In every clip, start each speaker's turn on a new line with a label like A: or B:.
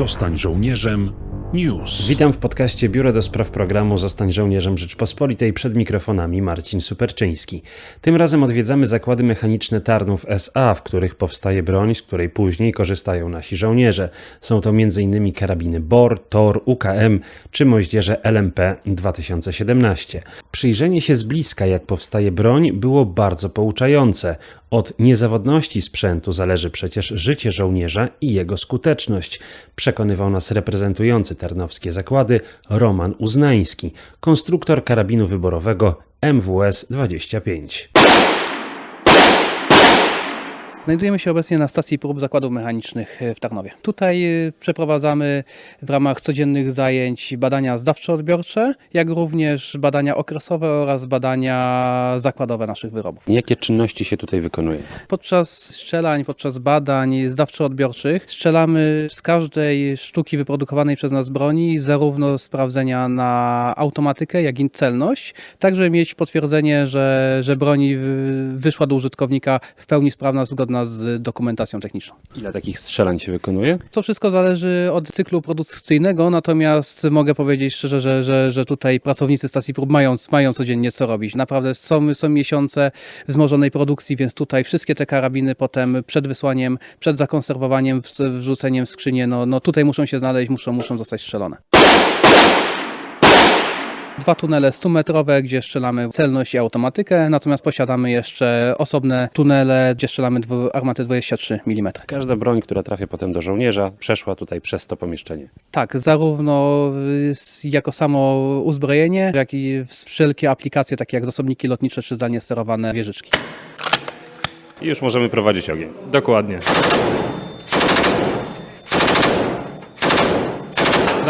A: Zostań żołnierzem. News.
B: Witam w podcaście Biuro do Spraw Programu Zostań Żołnierzem Rzeczpospolitej przed mikrofonami Marcin Superczyński. Tym razem odwiedzamy zakłady mechaniczne Tarnów SA, w których powstaje broń, z której później korzystają nasi żołnierze. Są to m.in. karabiny BOR, TOR, UKM czy moździerze LMP 2017. Przyjrzenie się z bliska, jak powstaje broń, było bardzo pouczające. Od niezawodności sprzętu zależy przecież życie żołnierza i jego skuteczność, przekonywał nas reprezentujący tarnowskie zakłady Roman Uznański, konstruktor karabinu wyborowego MWS 25.
C: Znajdujemy się obecnie na stacji prób zakładów mechanicznych w Tarnowie. Tutaj y, przeprowadzamy w ramach codziennych zajęć badania zdawczo-odbiorcze, jak również badania okresowe oraz badania zakładowe naszych wyrobów.
D: Jakie czynności się tutaj wykonuje?
C: Podczas strzelań, podczas badań zdawczo-odbiorczych strzelamy z każdej sztuki wyprodukowanej przez nas broni, zarówno sprawdzenia na automatykę, jak i celność, tak żeby mieć potwierdzenie, że, że broń wyszła do użytkownika w pełni sprawna, zgodna z dokumentacją techniczną.
D: Ile takich strzelań się wykonuje?
C: To wszystko zależy od cyklu produkcyjnego, natomiast mogę powiedzieć szczerze, że, że, że tutaj pracownicy stacji prób mają, mają codziennie co robić. Naprawdę są, są miesiące wzmożonej produkcji, więc tutaj wszystkie te karabiny potem przed wysłaniem, przed zakonserwowaniem, wrzuceniem w skrzynię, no, no tutaj muszą się znaleźć, muszą, muszą zostać strzelone. Dwa tunele 100-metrowe, gdzie strzelamy celność i automatykę, natomiast posiadamy jeszcze osobne tunele, gdzie strzelamy armaty 23 mm.
D: Każda broń, która trafia potem do żołnierza, przeszła tutaj przez to pomieszczenie.
C: Tak, zarówno jako samo uzbrojenie, jak i wszelkie aplikacje, takie jak zasobniki lotnicze czy zdalnie sterowane wieżyczki.
D: I już możemy prowadzić ogień.
E: Dokładnie.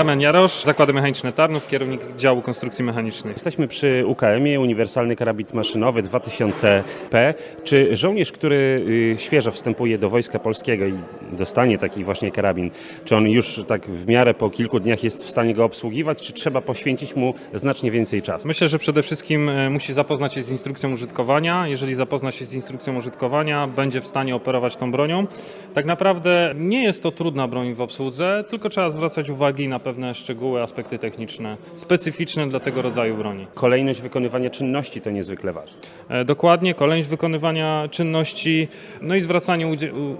E: Damian Jarosz, Zakłady Mechaniczne Tarnów, kierownik działu konstrukcji mechanicznych.
D: Jesteśmy przy UKM-ie, Uniwersalny Karabin Maszynowy 2000P. Czy żołnierz, który y, świeżo wstępuje do Wojska Polskiego i dostanie taki właśnie karabin, czy on już tak w miarę po kilku dniach jest w stanie go obsługiwać, czy trzeba poświęcić mu znacznie więcej czasu?
E: Myślę, że przede wszystkim e, musi zapoznać się z instrukcją użytkowania. Jeżeli zapozna się z instrukcją użytkowania, będzie w stanie operować tą bronią. Tak naprawdę nie jest to trudna broń w obsłudze, tylko trzeba zwracać uwagi na pewne szczegóły, aspekty techniczne, specyficzne dla tego rodzaju broni.
D: Kolejność wykonywania czynności to niezwykle ważne.
E: E, Dokładnie, kolejność wykonywania czynności, no i zwracanie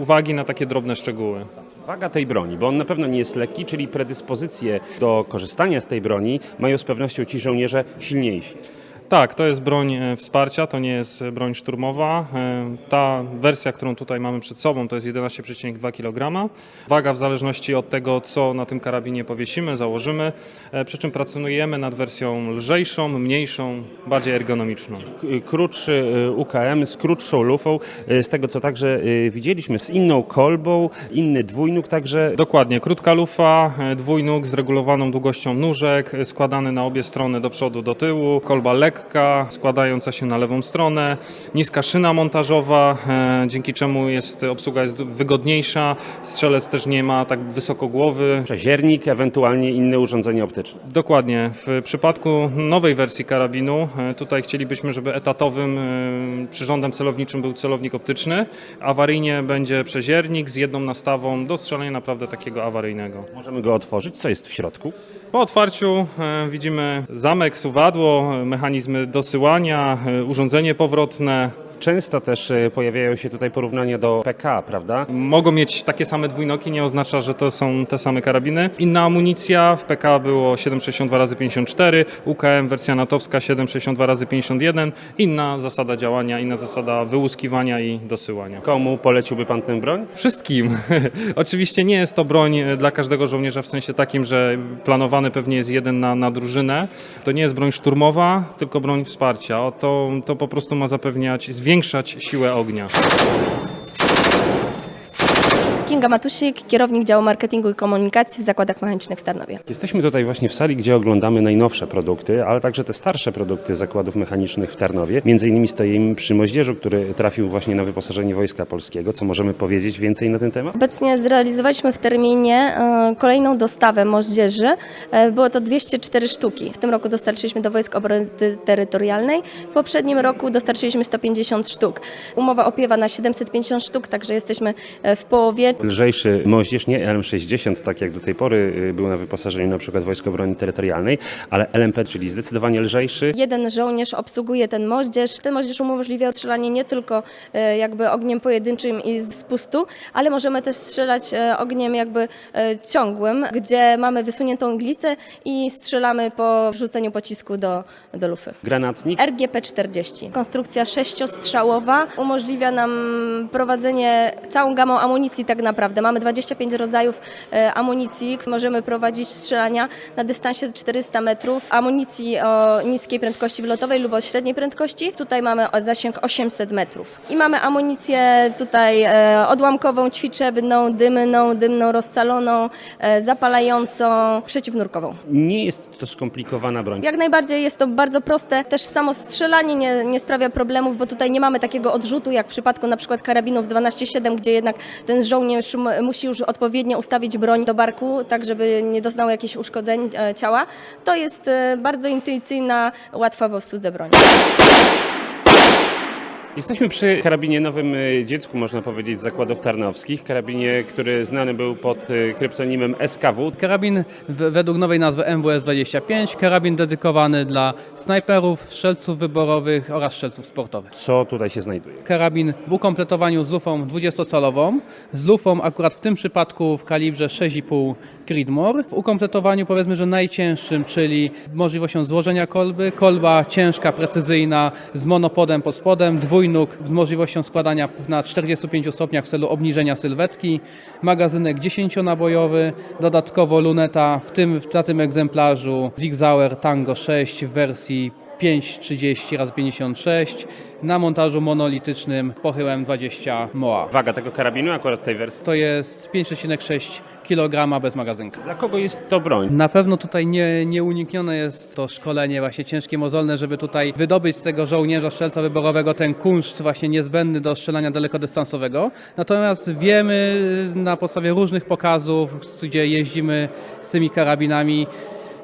E: uwagi na takie drobne szczegóły.
D: Waga tej broni, bo on na pewno nie jest lekki, czyli predyspozycje do korzystania z tej broni mają z pewnością ci żołnierze silniejsi.
E: Tak, to jest broń e, wsparcia, to nie jest broń szturmowa. E, Ta wersja, którą tutaj mamy przed sobą, to jest 11,2 kg. Waga w zależności od tego, co na tym karabinie powiesimy, założymy, e, przy czym pracujemy nad wersją lżejszą, mniejszą, bardziej ergonomiczną.
D: Krótszy UKM z krótszą lufą, z tego co także widzieliśmy, z inną kolbą, inny dwójnóg, także
E: Dokładnie, krótka lufa, dwójnóg z regulowaną długością nóżek, składany na obie strony do przodu, do tyłu, kolba lekka, składająca się na lewą stronę, niska szyna montażowa, e, dzięki czemu jest, obsługa jest wygodniejsza, strzelec też nie ma tak wysoko głowy.
D: przeziernik, ewentualnie inne urządzenie optyczne.
E: Dokładnie, w przypadku nowej wersji karabinu, e, tutaj chcielibyśmy, żeby etatowym e, przyrządem celowniczym był celownik optyczny, awaryjnie będzie przeziernik z jedną nastawą do strzelania naprawdę takiego awaryjnego.
D: Możemy go otworzyć. Co jest w środku?
E: Po otwarciu widzimy zamek, suwadło, e, mechanizmy dosyłania, e, urządzenie powrotne.
D: Często też y, pojawiają się tutaj porównania do PK, prawda?
E: Mogą mieć takie same dwójnoki, nie oznacza, że to są te same karabiny. Inna amunicja w PK było 7,62 x 54 UKM wersja natowska 7,62 x 51 Inna zasada działania, inna zasada wyłuskiwania i dosyłania.
D: Komu poleciłby pan tę broń?
E: Wszystkim. Oczywiście nie jest to broń e, dla każdego żołnierza w sensie takim, że planowany pewnie jest jeden na, na drużynę. To nie jest broń szturmowa, tylko broń wsparcia. O, To, to po prostu ma zapewniać, zwiększać siłę ognia.
F: Kinga Matusik, kierownik działu marketingu i komunikacji w zakładach mechanicznych w Tarnowie.
D: Jesteśmy tutaj właśnie w sali, gdzie oglądamy najnowsze produkty, ale także te starsze produkty zakładów mechanicznych w Tarnowie. Między innymi stoimy przy moździerzu, który trafił właśnie na wyposażenie Wojska Polskiego. Co możemy powiedzieć więcej na ten temat?
F: Obecnie zrealizowaliśmy w terminie e, kolejną dostawę moździerzy. E, Było to 204 sztuki. W tym roku dostarczyliśmy do Wojsk Obrony Terytorialnej. W poprzednim roku dostarczyliśmy 150 sztuk. Umowa opiewa na 750 sztuk, także jesteśmy e, w połowie.
D: Lżejszy moździerz, nie LM60, tak jak do tej pory y, był na wyposażeniu na przykład Wojsk Obrony Terytorialnej, ale LMP, czyli zdecydowanie lżejszy.
F: Jeden żołnierz obsługuje ten moździerz. Ten moździerz umożliwia strzelanie nie tylko e, jakby ogniem pojedynczym i z pustu, ale możemy też strzelać e, ogniem jakby ciągłym, gdzie mamy wysuniętą iglicę i strzelamy po wrzuceniu pocisku do, do lufy.
D: Granatnik.
F: RGP-40. Konstrukcja sześciostrzałowa umożliwia nam prowadzenie całą gamą amunicji tak naprawdę. Mamy 25 rodzajów e, amunicji. Możemy prowadzić strzelania na dystansie 400 metrów, amunicji o niskiej prędkości wylotowej lub o średniej prędkości. Tutaj mamy zasięg 800 metrów. I mamy amunicję tutaj e, odłamkową, ćwiczebną, dymną, dymną rozcaloną, e, zapalającą, przeciwnurkową.
D: Nie jest to skomplikowana broń.
F: Jak najbardziej jest to bardzo proste. Też samo strzelanie nie, nie sprawia problemów, bo tutaj nie mamy takiego odrzutu jak w przypadku na przykład karabinów 12.7, gdzie jednak ten żołnierz musi już odpowiednio ustawić broń do barku, tak żeby nie doznał jakichś uszkodzeń e, ciała. To jest e, bardzo intuicyjna, łatwa w obsłudze broń.
D: Jesteśmy przy karabinie nowym y, dziecku, można powiedzieć, z zakładów tarnowskich. Karabinie, który znany był pod y, kryptonimem SKW.
C: Karabin w- według nowej nazwy MWS-25, karabin dedykowany dla snajperów, strzelców wyborowych oraz strzelców sportowych.
D: Co tutaj się znajduje?
C: Karabin w ukompletowaniu z lufą 20-calową, z lufą akurat w tym przypadku w kalibrze 6,5 Creedmoor. W ukompletowaniu powiedzmy, że najcięższym, czyli możliwością złożenia kolby, kolba ciężka, precyzyjna z monopodem pod spodem, dwójnóg z możliwością składania na 45 stopniach w celu obniżenia sylwetki, magazynek 10-nabojowy, dodatkowo luneta, w tym, na tym egzemplarzu Zig Sauer Tango 6 w wersji 5,30 x 56 na montażu monolitycznym pochyłem 20 MOA.
D: Waga tego karabinu, akurat tej wersji.
C: To jest 5,6 kg bez magazynka.
D: Dla kogo jest to broń?
C: Na pewno tutaj nie, nieuniknione jest to szkolenie właśnie ciężkie, mozolne, żeby tutaj wydobyć z tego żołnierza strzelca wyborowego ten kunszt właśnie niezbędny do strzelania dalekodystansowego. Natomiast wiemy na podstawie różnych pokazów, gdzie jeździmy z tymi karabinami,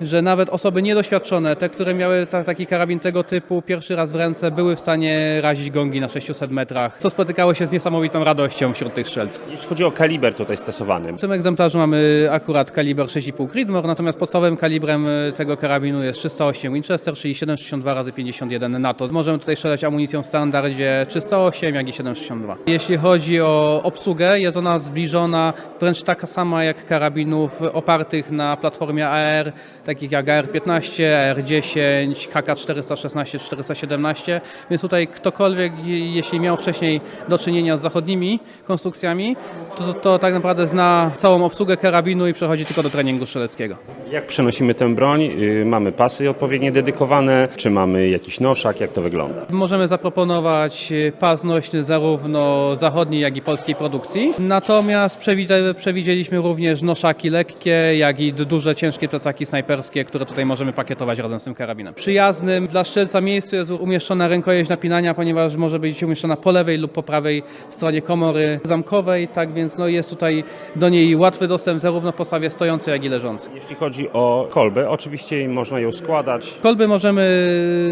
C: że nawet osoby niedoświadczone, te, które miały ta, taki karabin tego typu pierwszy raz w ręce, były w stanie razić gongi na 600 metrach, co spotykało się z niesamowitą radością wśród tych strzelców.
D: Jeśli chodzi o kaliber tutaj stosowany.
C: W tym egzemplarzu mamy akurat kaliber 6,5 Creedmoor, natomiast podstawowym kalibrem y, tego karabinu jest 308 Winchester, czyli 7,62 x 51 NATO. Możemy tutaj strzelać amunicją w standardzie 308, jak i 7,62. Jeśli chodzi o obsługę, jest ona zbliżona wręcz taka sama jak karabinów opartych na platformie AR, takich jak AR-15, AR-10, HK-416, 417, więc tutaj ktokolwiek, je- jeśli miał wcześniej do czynienia z zachodnimi konstrukcjami, to, to tak naprawdę zna całą obsługę karabinu i przechodzi tylko do treningu strzeleckiego.
D: Jak przenosimy tę broń? Y, Mamy pasy odpowiednio dedykowane, czy mamy jakiś noszak? Jak to wygląda?
C: Możemy zaproponować e, pas nośny zarówno zachodniej, jak i polskiej produkcji. Natomiast przewidzieliśmy również noszaki lekkie, jak i duże, ciężkie plecaki snajperskie, które tutaj możemy pakietować razem z tym karabinem. Przyjaznym dla strzelca miejscu jest umieszczona rękojeść napinania, ponieważ może być umieszczona po lewej lub po prawej stronie komory zamkowej, tak więc no, jest tutaj do niej łatwy dostęp zarówno w postawie stojącej, jak i leżącej.
D: Jeśli chodzi o kolbę, oczywiście można ją składać.
C: Kolby możemy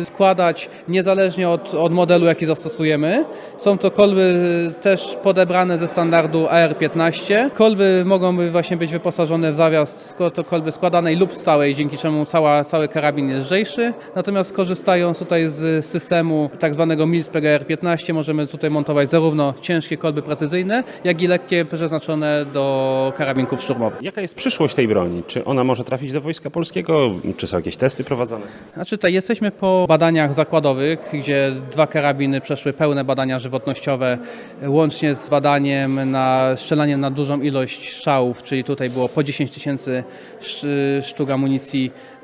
C: składać niezależnie od, od modelu, jaki zastosujemy. Są to kolby też podebrane ze standardu AR-15. Kolby mogą właśnie być wyposażone w zawias kolby składanej lub stałej, dzięki czemu cała, cały karabin jest lżejszy. Natomiast korzystając tutaj z systemu tak zwanego Milspec AR-15 możemy tutaj montować zarówno ciężkie kolby precyzyjne, jak i lekkie przeznaczone do karabinków szturmowych.
D: Jaka jest przyszłość tej broni? Czy ona może trafić do Wojska Polskiego? Czy są jakieś testy prowadzone?
C: Znaczy tutaj jesteśmy po badaniach zakładowych, gdzie dwa karabiny przeszły pełne badania żywotnościowe, łącznie z badaniem na strzelaniem na dużą ilość strzałów, czyli tutaj było po 10 tysięcy sz- sztuk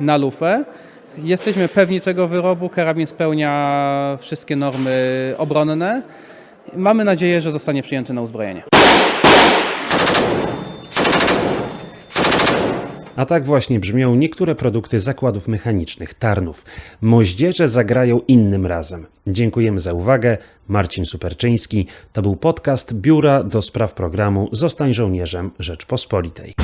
C: na lufę. Jesteśmy pewni tego wyrobu, karabin spełnia wszystkie normy obronne. Mamy nadzieję, że zostanie przyjęty na uzbrojenie.
B: A tak właśnie brzmią niektóre produkty zakładów mechanicznych Tarnów. Moździerze zagrają innym razem. Dziękujemy za uwagę. Marcin Superczyński. To był podcast Biura do spraw programu Zostań żołnierzem Rzeczpospolitej.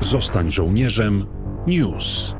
A: Zostań żołnierzem. News.